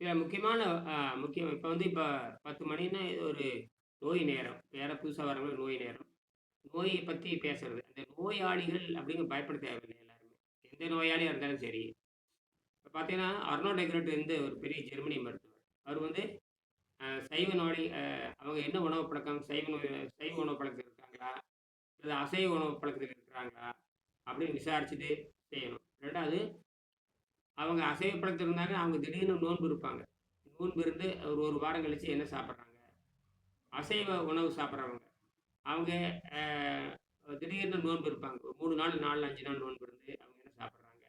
இதில் முக்கியமான முக்கியம் இப்போ வந்து இப்போ 10 மணின்னா இது ஒரு நோய் நேரம். வேறு புதுசாக வரவங்க நோய் நேரம். நோயை பற்றி பேசுறது. அந்த நோயாளிகள் அப்படிங்க பயப்பட தேவையில்லை எல்லாருமே. எந்த நோயாளியாக இருந்தாலும் சரி. இப்போ பார்த்தீங்கன்னா, அர்னோ எக்ரட் வந்து ஒரு பெரிய ஜெர்மனி மருத்துவர். அவர் வந்து சைவ நோய் அவங்க என்ன உணவு பழக்கம் சைவ நோய் சைவ உணவு பழக்கத்தில் இருக்காங்களா? அல்லது அசைவ உணவு பழக்கத்தில் இருக்கிறாங்களா? அப்படின்னு விசாரிச்சுட்டு செய்யணும். ரெண்டாவது அவங்க அசைவப்படுத்திருந்தாங்க இருந்தாங்க, அவங்க திடீர்னு நோன்பு இருப்பாங்க. நோன்பு இருந்து ஒரு ஒரு வாரம் கழித்து என்ன சாப்பிட்றாங்க அசைவ உணவு சாப்பிட்றவங்க அவங்க திடீர்னு நோன்பு இருப்பாங்க. ஒரு மூணு நாள், 4, 5 நாள் நோன்பு இருந்து அவங்க என்ன சாப்பிட்றாங்க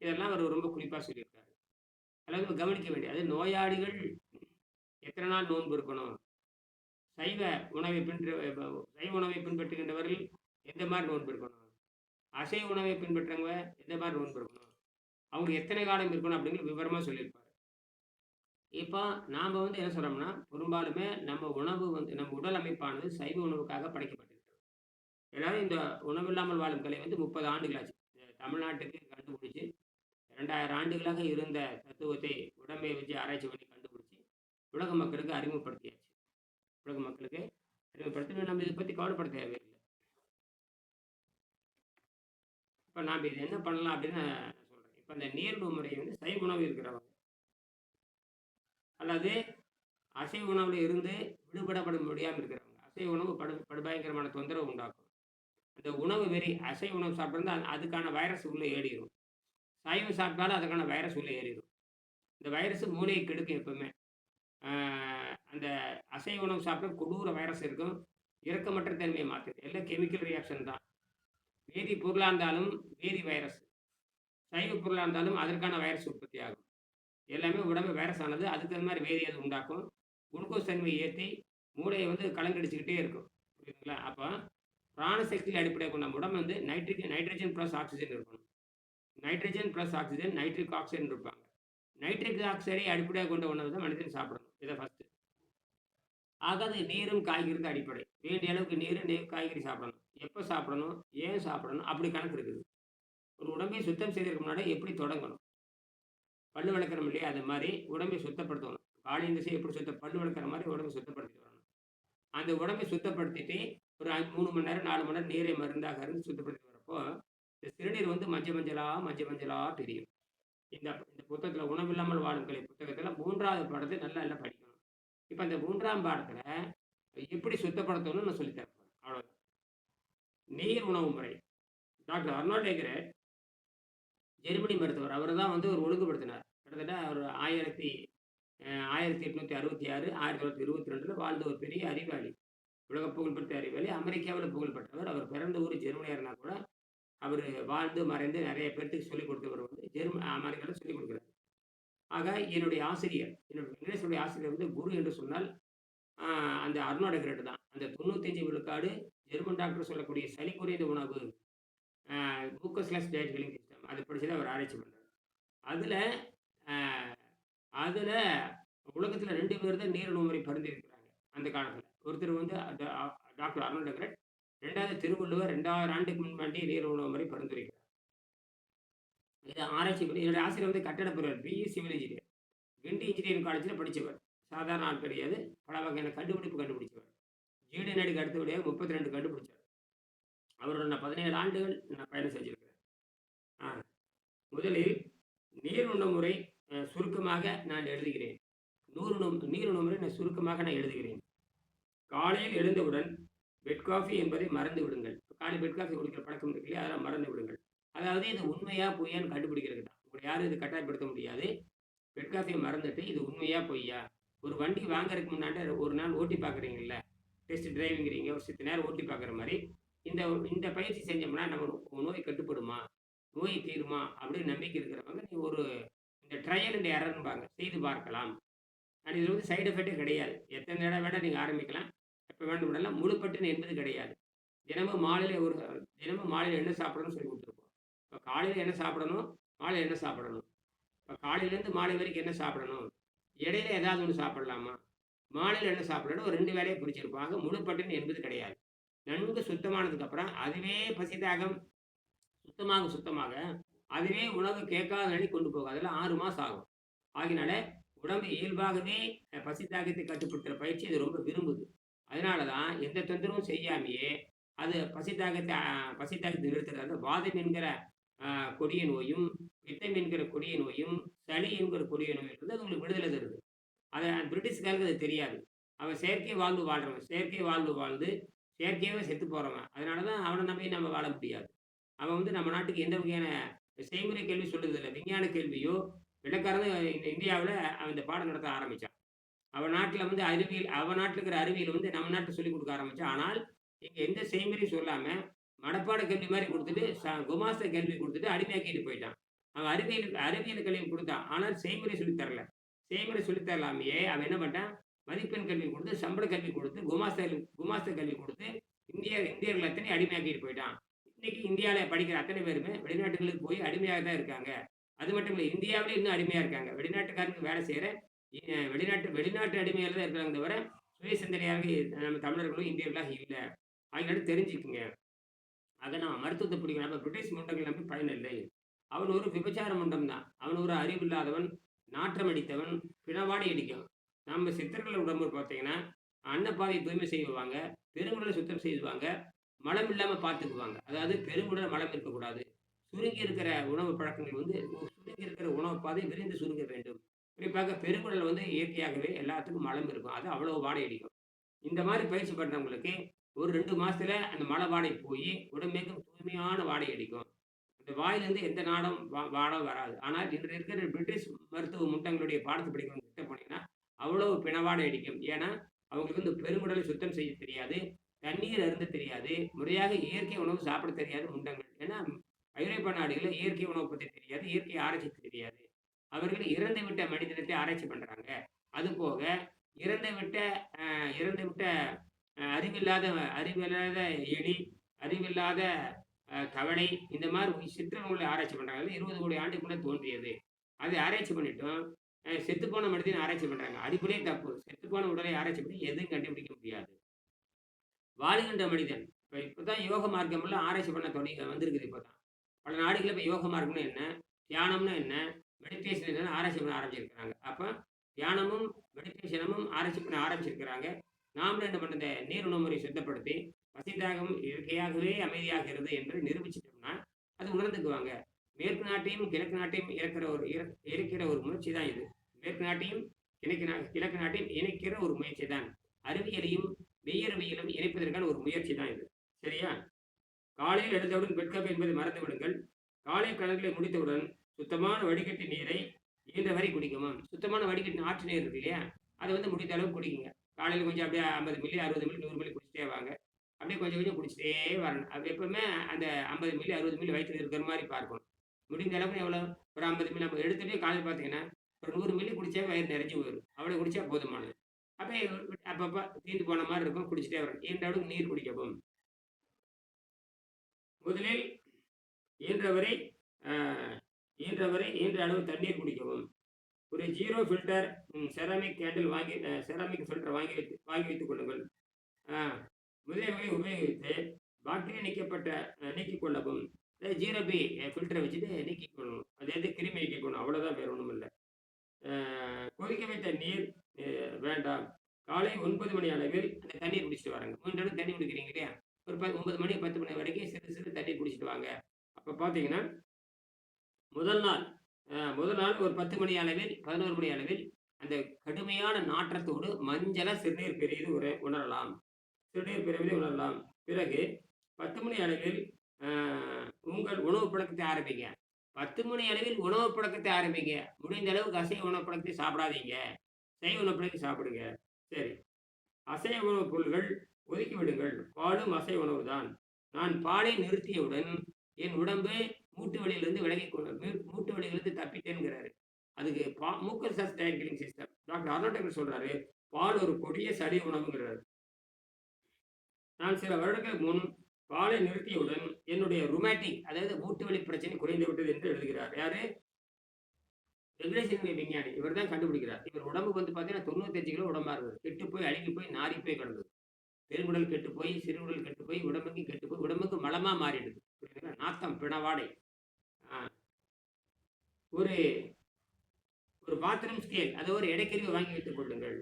இதெல்லாம் அவர் ரொம்ப குறிப்பாக சொல்லியிருக்காரு. அதாவது கவனிக்க வேண்டியது அது நோயாளிகள் எத்தனை நாள் நோன்பு இருக்கணும்? சைவ உணவை பின்பற்ற சைவ உணவை பின்பற்றுகின்றவர்கள் எந்த மாதிரி நோன்பு இருக்கணும்? அசைவ உணவை பின்பற்றவங்க எந்த மாதிரி நோன்பு இருக்கணும்? அவங்க எத்தனை காலம் இருக்கணும் அப்படிங்கிற விவரமாக சொல்லியிருப்பார் இப்போ நாம் வந்து என்ன சொல்கிறோம்னா பெரும்பாலுமே நம்ம உணவு வந்து நம்ம உடல் அமைப்பானது சைவ உணவுக்காக படைக்கப்பட்டிருக்கிறது. ஏன்னா இந்த உணவில்லாமல் வாழும் கலை வந்து 30 ஆண்டுகளாச்சு. தமிழ்நாட்டுக்கு கண்டுபிடிச்சி ரெண்டாயிரம் ஆண்டுகளாக இருந்த தத்துவத்தை உடம்பை வச்சு ஆராய்ச்சி பண்ணி கண்டுபிடிச்சி உலக மக்களுக்கு அறிமுகப்படுத்தியாச்சு. உலக மக்களுக்கு அறிமுகப்படுத்தி நம்ம இதை பற்றி கவலைப்பட தேவையில்லை இப்போ நாம் இது என்ன பண்ணலாம் அப்படின்னு இப்போ அந்த நீர்வு முறை வந்து சைவ உணவு இருக்கிறவங்க. அல்லது அசைவ உணவுல இருந்து விடுபடப்பட முடியாமல் இருக்கிறவங்க. அசைவ உணவு படு படுபயங்கரமான தொந்தரவு உண்டாக்கும். அந்த உணவு வெறி அசைவ உணவு சாப்பிட்டிருந்தா அதுக்கான வைரஸ் உள்ளே ஏறிடும் சைவம் சாப்பிட்டாலும் அதுக்கான வைரஸ் உள்ளே ஏறிடும் இந்த வைரஸ் மூளையை கெடுக்கும் எப்பவுமே. அந்த அசை உணவு சாப்பிட்ற கொடூர வைரஸ் இருக்கும். இரக்கமற்ற தன்மையை மாற்றுது எல்லாம் கெமிக்கல் ரியாக்ஷன் தான். வேதி பொருளாக இருந்தாலும் வேதி வைரஸ். சைவ பொருளாக இருந்தாலும் அதற்கான வைரஸ் உற்பத்தி ஆகும். எல்லாமே உடம்பு வைரஸ் ஆனது அதுக்கு தகுந்த மாதிரி வேதி அது உண்டாக்கும். குளுக்கோஸ் தன்மையை ஏற்றி மூளையை வந்து கலங்கடிச்சுக்கிட்டே இருக்கும். புரியுதுங்களா? அப்போ பிராண அடிப்படையாக கொண்ட நம்ம உடம்பு வந்து நைட்ரிக் நைட்ரஜன் ப்ளஸ் ஆக்சிஜன் இருக்கணும். நைட்ரஜன் ப்ளஸ் ஆக்சிஜன் நைட்ரிக் ஆக்சைடுன்னு இருப்பாங்க. நைட்ரிக் ஆக்சைடை அடிப்படையாக கொண்ட உணவு தான் மனிதன் சாப்பிடணும். இதை ஃபஸ்ட்டு ஆக அது நீரும் காய்கறி தான் அடிப்படை. வேண்டிய அளவுக்கு நீரு, நீர் காய்கறி சாப்பிடணும். எப்போ சாப்பிடணும்? ஏன் சாப்பிடணும்? அப்படி கணக்கு இருக்குது. ஒரு உடம்பை சுத்தம் செய்திருக்க முன்னாடி எப்படி தொடங்கணும்? பல்லு வளர்க்குறோம் இல்லையா? அது மாதிரி உடம்பை சுத்தப்படுத்தணும். காலை எந்திரிச்சு எப்படி சுத்தம் பல்லு வளர்க்குற மாதிரி உடம்பை சுத்தப்படுத்திட்டு வரணும். அந்த உடம்பை சுத்தப்படுத்திட்டு ஒரு மூணு மணி நேரம், நாலு மணி நேரம் நீரை மருந்தாக இருந்து சுத்தப்படுத்தி வரப்போ, இந்த சிறுநீர் வந்து மஞ்ச மஞ்சளாக மஞ்ச மஞ்சளாக பிரியும். இந்த இந்த புத்தகத்தில் உணவில்லாமல் வாழும் கலை புத்தகத்தில் மூன்றாவது பாடத்தை நல்லா எல்லாம் படிக்கணும். இப்போ அந்த மூன்றாம் பாடத்தில் எப்படி சுத்தப்படுத்தணும்னு நான் சொல்லித் தரப் நீர் உணவு முறை. டாக்டர் அர்னால்ட் எக்ரட் ஜெர்மனி மருத்துவர். அவர் தான் வந்து ஒரு ஒழுங்குபடுத்தினார். கிட்டத்தட்ட ஒரு 1000 அ 1866, 1922ல வாழ்ந்த ஒரு பெரிய அறிவாளி. உலக புகழ்பெற்ற அறிவாளி. அமெரிக்காவில் புகழ்பெற்றவர். அவர் பிறந்த ஊர் ஜெர்மனியா கூட, அவர் வாழ்ந்து மறைந்து நிறைய பேர்த்துக்கு சொல்லிக் கொடுத்தவர் வந்து ஜெர்ம அமெரிக்காவில் சொல்லிக் கொடுக்கிறார். ஆக என்னுடைய ஆசிரியர், என்னுடைய இங்கிலீஷனுடைய ஆசிரியர் வந்து குரு என்று சொன்னால், அந்த அர்னால்ட் தான். அந்த 95 விழுக்காடு ஜெர்மன் டாக்டர் சொல்லக்கூடிய சளி குறைந்த உணவு, அ குளுக்கோஸ்லெஸ் அதை படிச்சு தான் அவர் ஆராய்ச்சி பண்றாரு. அதுல அ அதுல உலகத்துல 2 பேர் தான் நீரிழிவு முறை பரிந்துரைக்கிறாங்க. அந்த காலத்தில் ஒருத்தர் வந்து டாக்டர் அருண் டெக்ரட் ரெண்டாவது திருவள்ளுவர் 2000 ஆண்டுக்கு முன்பாண்டி நீரிழிவு முறை பரிந்துரைக்கிறார். இத ஆராய்ச்சி பண்ணி என்னுடைய ஆசிரியர் வந்து கட்டடப் பொறியாளர். BE civil engineer. Guindy engineering காலேஜில் படித்தவர் சாதாரண ஆள் கிடையாது. பல வகையான கண்டுபிடிப்பு கண்டுபிடிச்சவர். ஜிடி நாயுடுக்கு அடுத்தபடியாக 32 கண்டுபிடிச்சார். அவரோட நான் 17 ஆண்டுகள் நான் பயணம் செஞ்சுருக்கிறேன் ஆ முதலில் நீர் முறை சுருக்கமாக நான் எழுதுகிறேன். நூறுணம் நீருண முறை நான் சுருக்கமாக நான் எழுதுகிறேன். காலையில் எழுந்தவுடன் பெட் காஃபி என்பதை மறந்து விடுங்கள். காலை பெட் காஃபி குடிக்கிற பழக்கம் இருக்கு இல்லையா? அதெல்லாம் மறந்து விடுங்கள். அதாவது இது உண்மையா, பொய்யான்னு கண்டுபிடிக்கிறது தான். உங்களை யாரும் இதை கட்டாயப்படுத்த முடியாது. பெட் காஃபியை மறந்துட்டு இது உண்மையா, பொய்யா? ஒரு வண்டி வாங்குறதுக்கு முன்னாடி ஒரு நாள் ஓட்டி பார்க்குறீங்கல்ல? டெஸ்ட் டிரைவிங்கிறீங்க. ஒரு சித்த நேரம் ஓட்டி பார்க்குற மாதிரி இந்த இந்த பயிற்சி செஞ்சோம்னா நம்ம நோய் கட்டுப்படுமா? நோய் தீருமா? அப்படின்னு நம்பிக்கை இருக்கிறவங்க நீ ஒரு இந்த ட்ரையல் அண்ட் எரர்ம்பாங்க. செய்து பார்க்கலாம். அண்ட் இதில் வந்து சைட் எஃபெக்டே கிடையாது. எத்தனை தடவை வேணால் நீங்கள் ஆரம்பிக்கலாம். எப்போ வேண்டும் விடலாம். முழுப்பட்டுன்னு என்பது கிடையாது. தினமும் மாலையில் ஒரு தினமும் மாலையில் என்ன சாப்பிடணும்னு சொல்லிக் கொடுத்துருப்போம் இப்போ காலையில் என்ன சாப்பிடணும்? மாலையில் என்ன சாப்பிடணும்? இப்போ காலையிலேருந்து மாலை வரைக்கும் என்ன சாப்பிடணும்? இடையில ஏதாவது ஒன்று சாப்பிடலாமா? மாலையில் என்ன சாப்பிடணும்? ஒரு ரெண்டு வேலையை பிடிச்சிருப்பாங்க முழுப்பட்டுன்னு என்பது கிடையாது. நன்கு சுத்தமானதுக்கப்புறம் அதுவே பசி சுத்தமாக சுத்தமாக அதுவே உணவு கேட்காத நிலை கொண்டு போகும். அதெல்லாம் ஆறு மாதம் ஆகும். ஆகினால உடம்பு இயல்பாகவே பசி தாகத்தை கட்டுப்படுத்துகிற பயிற்சி அது ரொம்ப விரும்புது. அதனால தான் எந்த தொந்தரவும் செய்யாமையே அது பசி தாகத்தை பசி தாகத்தை நிறுத்துறது அந்த வாதம் என்கிற கொடிய நோயும் பித்தம் என்கிற கொடிய நோயும் சளி என்கிற கொடிய நோய் அது உங்களுக்கு விடுதலை தருது. அதை பிரிட்டிஷ்காருக்கு அது தெரியாது. அவன் செயற்கை வாழ்வு வாழ்கிறவன் செயற்கை வாழ்வு வாழ்ந்து செயற்கையாகவே செத்து போகிறவன் அதனால தான் அவனை நம்பி நம்ம வாழ முடியாது. அவன் வந்து நம்ம நாட்டுக்கு எந்த வகையான செய்முறை கேள்வி சொல்லுறதில்ல விஞ்ஞான கேள்வியோ வெள்ளக்காரன் இந்தியாவில் அவன் இந்த பாடம் நடத்த ஆரம்பித்தான் அவன் நாட்டில் வந்து அறிவியல் அவன் நாட்டில் இருக்கிற அறிவியல் வந்து நம்ம நாட்டில் சொல்லிக் கொடுக்க ஆரம்பித்தான் ஆனால் இங்கே எந்த செய்முறையும் சொல்லாமல் மனப்பாட கேள்வி மாதிரி கொடுத்துட்டு ச குமாஸ்த கேள்வி கொடுத்துட்டு அடிமையாக்கிட்டு போயிட்டான். அவன் அறிவியல் அறிவியல் கல்வி கொடுத்தான். ஆனால் செய்முறை சொல்லித் தரல. செய்முறை சொல்லித் தரலாமையே அவன் என்ன பண்ணிட்டான்? மதிப்பெண் கல்வி கொடுத்து சம்பள கல்வி கொடுத்து குமாஸ்த குமாஸ்த கல்வி கொடுத்து இந்திய இந்தியர்கள் அத்தனை அடிமையாக்கிட்டு போயிட்டான். இன்னைக்கு இந்தியாவில் படிக்கிற அத்தனை பேருமே வெளிநாட்டுகளுக்கு போய் அடிமையாக தான் இருக்காங்க. அது மட்டும் இல்லை இந்தியாவிலே இன்னும் அடிமையாக இருக்காங்க. வெளிநாட்டுக்காரங்க வேலை செய்கிற வெளிநாட்டு வெளிநாட்டு அடிமையாக தான் இருக்கிறாங்க தவிர சுய சிந்தனையாக நம்ம தமிழர்களும் இந்தியர்களாக இல்லை. அதனால தெரிஞ்சுக்குங்க. அதை நான் மருத்துவத்தை பிடிக்கிறேன் நம்ம பிரிட்டிஷ் மண்டங்கள் நம்பி பயனில்லை அவன் ஒரு விபச்சார மண்டம் தான். அவன் ஒரு அறிவில்லாதவன் நாற்றம் அடித்தவன் பிணவாடி அடிக்கும் நம்ம சித்தர்கள் உடம்பு பார்த்தீங்கன்னா அன்னப்பாதை தூய்மை செய்வாங்க பெருங்குடலை சுத்தம் செய்வாங்க மலம் இல்லாமல் பார்த்துக்குவாங்க. அதாவது பெருங்குடல் மலம் இருக்கக்கூடாது. சுருங்கி இருக்கிற உணவு பழக்கங்கள் வந்து சுருங்கி இருக்கிற உணவு பாதை விரிந்து சுருங்க வேண்டும். குறிப்பாக பெருங்குடல் வந்து இயற்கையாகவே எல்லாத்துக்கும் மலம் இருக்கும். அது அவ்வளோ வாடை அடிக்கும். இந்த மாதிரி பயிற்சி பண்ணுறவங்களுக்கு ஒரு ரெண்டு மாதத்துல அந்த மலை வாடை போய் உடம்பேக்கும் தூய்மையான வாடை அடிக்கும். அந்த வாயிலிருந்து எந்த நாடம் வா- வாடம் வராது. ஆனால் இன்று இருக்கிற பிரிட்டிஷ் மருத்துவ முட்டங்களுடைய பாடத்தை படிக்கிறவங்க கிட்ட போனீங்கன்னா அவ்வளவு பிணவாடை அடிக்கும். ஏன்னா அவங்களுக்கு வந்து பெருங்குடலை சுத்தம் செய்ய தெரியாது. தண்ணீர் அருந்த தெரியாது முறையாக இயற்கை உணவு சாப்பிட தெரியாது முண்டங்கள். ஏன்னா ஐரோப்பா நாடுகளில் இயற்கை உணவு பற்றி தெரியாது இயற்கை ஆராய்ச்சி தெரியாது. அவர்கள் இறந்து விட்ட மனிதனத்தை ஆராய்ச்சி பண்ணுறாங்க அது போக இறந்து விட்ட இறந்து விட்ட அறிவில்லாத அறிவில்லாத எலி அறிவில்லாத அஹ், தவளை இந்த மாதிரி சிற்றங்களை ஆராய்ச்சி பண்ணுறாங்க இருபது கோடி ஆண்டுக்குள்ளே தோன்றியது. அதை ஆராய்ச்சி பண்ணிட்டோம் செத்துப்போன மனிதனை ஆராய்ச்சி பண்ணுறாங்க அடிப்படையே தப்பு. செத்துப்போன உடலை ஆராய்ச்சி பண்ணி எதுவும் கண்டுபிடிக்க முடியாது. வாழுகின்ற மனிதன். இப்போ இப்போ தான் யோக மார்க்கமெல்லாம் ஆராய்ச்சி பண்ண தொடங்கி வந்திருக்குது இப்போ தான் பல நாடுகளில் இப்போ யோக மார்க்கம்னா என்ன? தியானம்னா என்ன? மெடிடேஷன் என்னன்னு ஆராய்ச்சி பண்ண ஆரம்பிச்சிருக்கிறாங்க. அப்போ தியானமும் மெடிடேஷனமும் ஆராய்ச்சி பண்ண ஆரம்பிச்சிருக்கிறாங்க. நாமளும் என்ன பண்ண இந்த நீர் உணவுமுறை சுத்தப்படுத்தி பசிதாகம் இயற்கையாகவே அமைதியாகிறது என்று நிரூபிச்சிட்டோம்னா அது உணர்ந்துக்குவாங்க. மேற்கு நாட்டையும் கிழக்கு நாட்டையும் இறக்கிற ஒரு இற- இறக்கிற ஒரு முயற்சி தான் இது. மேற்கு நாட்டையும் கிழக்கு நா கிழக்கு நாட்டையும் இணைக்கிற ஒரு முயற்சி தான். அறிவியலையும் மெய்யறிவியலும் இணைப்பதற்கான ஒரு முயற்சி தான் இது. சரியா? காலையில் எடுத்தவுடன் பெட்கப் என்பதை மறந்து விடுங்கள் காலை கணக்கில் முடித்தவுடன் சுத்தமான வடிகட்டி நீரை இயன்ற வரை குடிக்கவும். சுத்தமான வடிகட்டி ஆற்று நீர் இருக்கு இல்லையா? அதை வந்து முடிந்த அளவு குடிக்குங்க. காலையில் கொஞ்சம் அப்படியே ஐம்பது மில்லி அறுபது மில்லி நூறு மில்லி குடிச்சிட்டே வாங்க. அப்படியே கொஞ்சம் கொஞ்சம் குடிச்சிட்டே வரணும். அது எப்பவுமே அந்த ஐம்பது மில்லி அறுபது மில்லி வயிற்றில் இருக்கிற மாதிரி பார்க்கணும். முடிந்த அளவுக்கு எவ்வளோ ஒரு ஐம்பது மில்லி. நம்ம எடுத்துகிட்டே காலையில் பார்த்தீங்கன்னா ஒரு நூறு மில்லி குடிச்சா வயிறு நிறைஞ்சு போயிடும். அவ்வளோ குடிச்சா போதுமானது. அப்படியே அப்பப்போ தீர்ந்து போன மாதிரி இருக்கும் குடிச்சிட்டே வரணும் இயன்ற நீர் குடிக்கவும் முதலில் இயன்றவரை இயன்றவரை இயன்ற அளவு தண்ணீர் குடிக்கவும். ஒரு ஜீரோ ஃபில்டர் செராமிக் கேண்டில் வாங்கி செராமிக் ஃபில்டர் வாங்கி வைத்து வாங்கி வைத்துக் கொள்ளுங்கள். முதலியவர்களை உபயோகித்து பாக்டீரியா நீக்கப்பட்ட நீக்கிக் கொள்ளவும். ஜீரோ பி ஃபில்டரை வச்சுட்டு நீக்கிக் கொள்ளணும். அது எது கிருமி நீக்கிக் கொள்ளணும். அவ்வளோதான் வேறு ஒன்றும் இல்லை கொதிக்க வைத்த நீர் வேண்டாம். காலை ஒன்பது மணி அளவில் அந்த தண்ணீர் குடிச்சிட்டு வராங்க. மூன்று தண்ணி குடிக்கிறீங்க இல்லையா? ஒரு பத்து ஒன்பது மணி பத்து மணி வரைக்கும் சிறு சிறு தண்ணி குடிச்சிட்டு வாங்க. அப்போ பார்த்தீங்கன்னா முதல் நாள் முதல் நாள் ஒரு பத்து மணி அளவில் பதினோரு மணி அளவில் அந்த கடுமையான நாற்றத்தோடு மஞ்சள சிறுநீர் பெரியது உர உணரலாம். சிறுநீர் பெரியதை உணரலாம். பிறகு பத்து மணி அளவில் உங்கள் உணவு பழக்கத்தை ஆரம்பிங்க. பத்து மணி அளவில் உணவு பழக்கத்தை ஆரம்பிங்க. முடிந்த அளவுக்கு அசைவ உணவு பழக்கத்தை சாப்பிடாதீங்க. சைவ உணவு பழக்கத்தை சாப்பிடுங்க. சரி. அசைவ உணவுப் பொருள்கள் ஒதுக்கி விடுங்கள். பாலும் அசைவ உணவு தான். நான் பாலை நிறுத்தியவுடன் என் உடம்பு மூட்டு வலியிலிருந்து விலகி கொண்டு மூட்டு வலியிலிருந்து தப்பிட்டேங்கிறாரு அதுக்கு பா மூக்கல் சஸ் டயட் சிஸ்டம் டாக்டர் அருணாட்டகர் சொல்றாரு பால் ஒரு கொடிய சளி உணவுங்கிறாரு. நான் சில வருடங்களுக்கு முன் பாலை நிறுத்தியவுடன் என்னுடைய ருமேட்டிக் அதாவது மூட்டு வலி பிரச்சனை குறைந்து விட்டது என்று எழுதுகிறார். யாரு? ரெகுலேஷன் விஞ்ஞானி. இவர் தான் கண்டுபிடிக்கிறார். இவர் உடம்பு வந்து பார்த்தீங்கன்னா தொண்ணூத்தஞ்சு கிலோ உடம்பா இருந்தது கெட்டு போய் அழுகி போய் நாரி போய் கிடந்தது. பெருங்குடல் கெட்டு போய் சிறுகுடல் கெட்டு போய் உடம்புக்கு கெட்டு போய் உடம்புக்கு மலமா மாறிடுது. புரியுதுங்களா? நாத்தம் பிணவாடை. ஒரு ஒரு பாத்ரூம் ஸ்கேல் அதை ஒரு இடைக்கருவி வாங்கி வைத்துக் கொள்ளுங்கள்.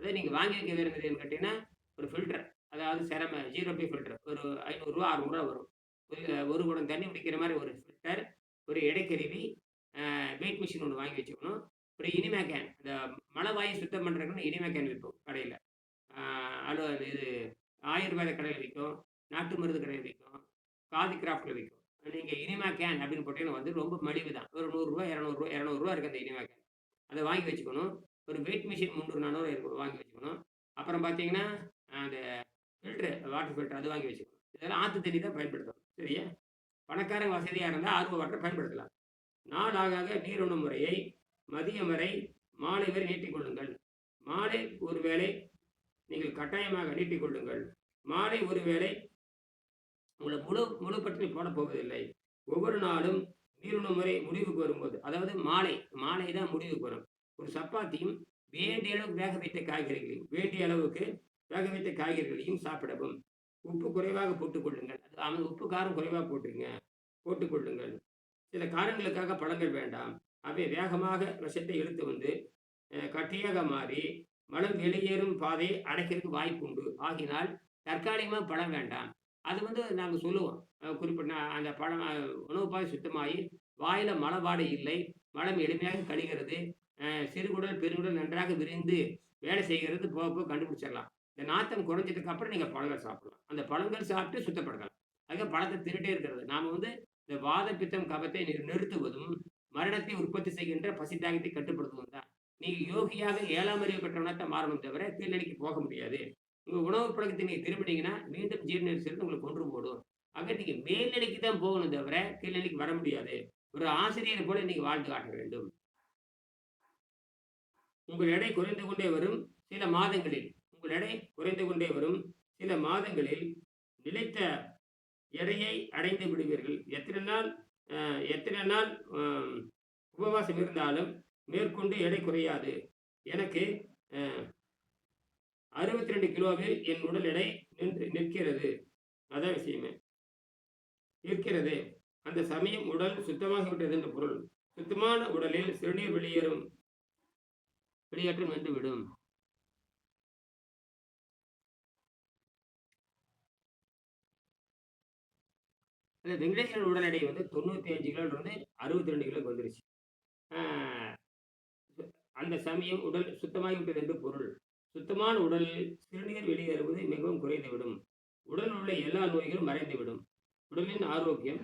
அதாவது நீங்கள் வாங்கி வைக்க வேண்டியதுன்னு கேட்டிங்கன்னா ஒரு ஃபில்டர் அதாவது சிரம ஜீரோ பி ஃபில்டர் ஒரு ஐநூறுரூவா அறுநூறுவா வரும். ஒரு ஒரு குடம் தண்ணி பிடிக்கிற மாதிரி ஒரு ஃபில்டர் ஒரு இடைக்கருவி வெயிட் மிஷின் ஒன்று வாங்கி வச்சுக்கணும். ஒரு இனிமே கேன் இந்த மழை வாயை சுத்தம் பண்ணுறதுக்குன்னு இனிமே கேன் விற்போம் கடையில். அலோ இது ஆயுர்வேத கடையில் விற்கும் நாட்டு மருந்து கடையில் விற்கும் காதி கிராஃப்டில் விற்கும். நீங்கள் இனிமா கேன் அப்படின்னு போட்டீங்கன்னா வந்து ரொம்ப மலிவு தான். ஒரு நூறுரூவா இரநூறுவா இரநூறுவா இருக்குது அந்த இனிமா கேன் அதை வாங்கி வச்சுக்கணும். ஒரு வெயிட் மிஷின் முந்நூறு நானூறு வாங்கி வச்சுக்கணும். அப்புறம் பார்த்தீங்கன்னா அந்த ஃபில்ட்ரு வாட்டர் ஃபில்டர் அது வாங்கி வச்சுக்கணும். இதெல்லாம் ஆற்று தண்ணி தான் பயன்படுத்தணும். சரியா? பணக்காரங்க வசதியாக இருந்தால் ஆர்வ வாட்டரை பயன்படுத்தலாம். நாள் ஆக ஆக முறையை மதியம் வரை மாலை வரை நீட்டிக் கொள்ளுங்கள். மாலை ஒரு வேளை நீங்கள் கட்டாயமாக நீட்டிக்கொள்ளுங்கள் மாலை ஒரு வேளை உங்களை முழு முழு பற்றி போட போவதில்லை. ஒவ்வொரு நாளும் நீருண்ணும் முறை முடிவுக்கு வரும்போது அதாவது மாலை மாலை தான் முடிவுக்கு வரும். ஒரு சப்பாத்தியும் வேண்டிய அளவுக்கு வேக வைத்த காய்கறிகளையும் வேண்டிய அளவுக்கு வேக வைத்த காய்கறிகளையும் சாப்பிடவும். உப்பு குறைவாக போட்டுக்கொள்ளுங்கள். அது அவன் உப்பு காரம் குறைவாக போட்டுருங்க. போட்டுக்கொள்ளுங்கள். சில காரங்களுக்காக பழங்கள் வேண்டாம். அவை வேகமாக விஷத்தை இழுத்து வந்து கட்டியாக மாறி மலம் வெளியேறும் பாதையை அடைக்கிறதுக்கு வாய்ப்பு உண்டு. ஆகினால் தற்காலிகமாக பழம் வேண்டாம். அது வந்து நாங்கள் சொல்லுவோம். குறிப்பிட்ட அந்த பழம் உணவு பாதை சுத்தமாகி வாயில் மலபாடு இல்லை. மலம் எளிமையாக கழிகிறது. சிறுகுடல் பெருங்குடல் நன்றாக விரிந்து வேலை செய்கிறது. போக போக கண்டுபிடிச்சிடலாம். இந்த நாத்தம் குறைஞ்சதுக்கு அப்புறம் நீங்கள் பழங்கள் சாப்பிடலாம். அந்த பழங்கள் சாப்பிட்டு சுத்தப்படுத்தலாம். அதுக்காக பழத்தை திருட்டே இருக்கிறது. நாம் வந்து இந்த வாத பித்தம் கபத்தை நிறு- நிறுத்துவதும் மரணத்தை உற்பத்தி செய்கின்ற பசி தாகத்தை கட்டுப்படுத்துவதும் தான். நீங்கள் யோகியாக ஏழாம் அறிவு பெற்றவனாத்தான் மாறணும் தவிர கீழ்நிலைக்கு போக முடியாது. உங்கள் உணவு பழக்கத்தை நீங்கள் திரும்பினீங்கன்னா மீண்டும் ஜீரண சேர்ந்து உங்களுக்கு கொன்று போடும். ஆக நீங்க மேல்நிலைக்கு தான் போகணும் தவிர கீழ்நிலைக்கு வர முடியாது. ஒரு ஆசிரியர் போல நீங்கள் வாழ்ந்து காட்ட வேண்டும். உங்கள் எடை குறைந்து கொண்டே வரும். சில மாதங்களில் எடை குறைந்து கொண்டே வரும். சில மாதங்களில் நிலைத்த எடையை அடைந்து விடுவீர்கள். எத்தனை நாள் எத்தனை நாள் உபவாசம் இருந்தாலும் மேற்கொண்டு எடை குறையாது. எனக்கு அறுபத்தி ரெண்டு கிலோவில் என் உடல் எடை நின்று நிற்கிறது. அதான் விஷயமே. இருக்கிறது அந்த சமயம் உடல் சுத்தமாகிவிட்டது என்று பொருள். சுத்தமான உடலில் சிறுநீர் வெளியேறும் வெளியேற்றம் வந்துவிடும் அந்த வெங்கடேஸ்வரன் உடல் எடை வந்து தொண்ணூற்றி அஞ்சு கிலோன்றது அறுபத்தி ரெண்டு கிலோக்கு வந்துருச்சு. அந்த சமயம் உடல் சுத்தமாகிவிட்டது என்று பொருள். சுத்தமான உடல் சிறுநீர் வெளியேறுவது மிகவும் குறைந்துவிடும். உடலில் உள்ள எல்லா நோய்களும் மறைந்துவிடும். உடலின் ஆரோக்கியம்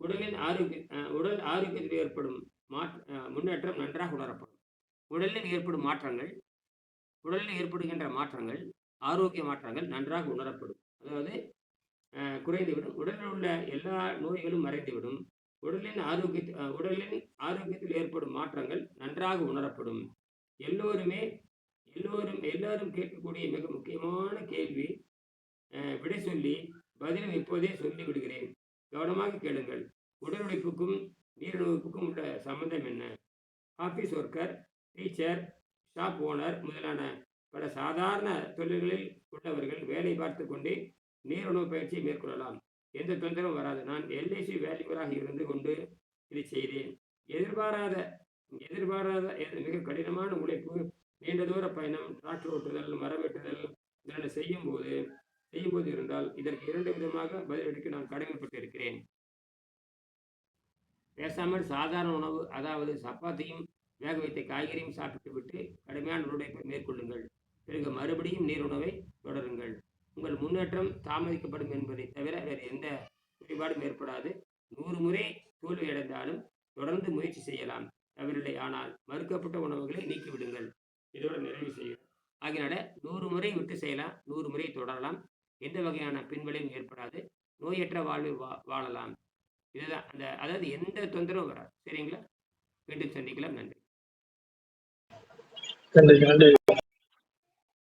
உடலின் ஆரோக்கிய உடல் ஆரோக்கியத்தில் ஏற்படும் மாற்ற முன்னேற்றம் நன்றாக உணரப்படும். உடலில் ஏற்படும் மாற்றங்கள் உடலில் ஏற்படுகின்ற மாற்றங்கள் ஆரோக்கிய மாற்றங்கள் நன்றாக உணரப்படும். அதாவது குறைந்துவிடும். உடலில் உள்ள எல்லா நோய்களும் மறைந்துவிடும். உடலின் ஆரோக்கிய உடலின் ஆரோக்கியத்தில் ஏற்படும் மாற்றங்கள் நன்றாக உணரப்படும். எல்லோருமே எல்லோரும் எல்லாரும் கேட்கக்கூடிய மிக முக்கியமான கேள்வி விடை சொல்லி பதிலும் இப்போதே சொல்லி விடுகிறேன். கவனமாக கேளுங்கள். உடல் உழைப்புக்கும் நீரிழிவுக்கும் உள்ள சம்பந்தம் என்ன? Office worker teacher shop owner முதலான பல சாதாரண தொழில்களில் உள்ளவர்கள் வேலை பார்த்து கொண்டே நீருணவு பயிற்சியை மேற்கொள்ளலாம். எந்த தொந்தரவும் வராது. நான் எல்ஐசி வேல்யூவராக இருந்து கொண்டு இதை செய்தேன். எதிர்பாராத எதிர்பாராத மிக கடினமான உழைப்பு நீண்ட தூர பயணம் டிராக்டர் ஓட்டுதல் மரம் வெட்டுதல் இதனை செய்யும் போது செய்யும்போது இருந்தால் இதற்கு இரண்டு விதமாக பதிலளிக்க நான் கடமைப்பட்டு இருக்கிறேன் பேசாமல் சாதாரண உணவு அதாவது சப்பாத்தியும் வேக வைத்த காய்கறியும் சாப்பிட்டு விட்டு கடுமையான உழைப்பை மேற்கொள்ளுங்கள். பிறகு மறுபடியும் நீர் உணவை தொடருங்கள். உங்கள் முன்னேற்றம் தாமதிக்கப்படும் என்பதை தவிர வேறு எந்த குறைபாடும் ஏற்படாது. நூறு முறை தோல்வி அடைந்தாலும் தொடர்ந்து முயற்சி செய்யலாம். தவறில்லை. ஆனால் மறுக்கப்பட்ட உணவுகளை நீக்கிவிடுங்கள். இதோட நிறைவு செய்யும். ஆகினால நூறு முறை விட்டு செய்யலாம். நூறு முறை தொடரலாம். எந்த வகையான பின்விளையும் ஏற்படாது. நோயற்ற வாழ்வு வா வாழலாம். இதுதான் அந்த அதாவது எந்த தொந்தரவும் வராது. சரிங்களா? மீண்டும் சந்திக்கலாம். நன்றி. நன்றி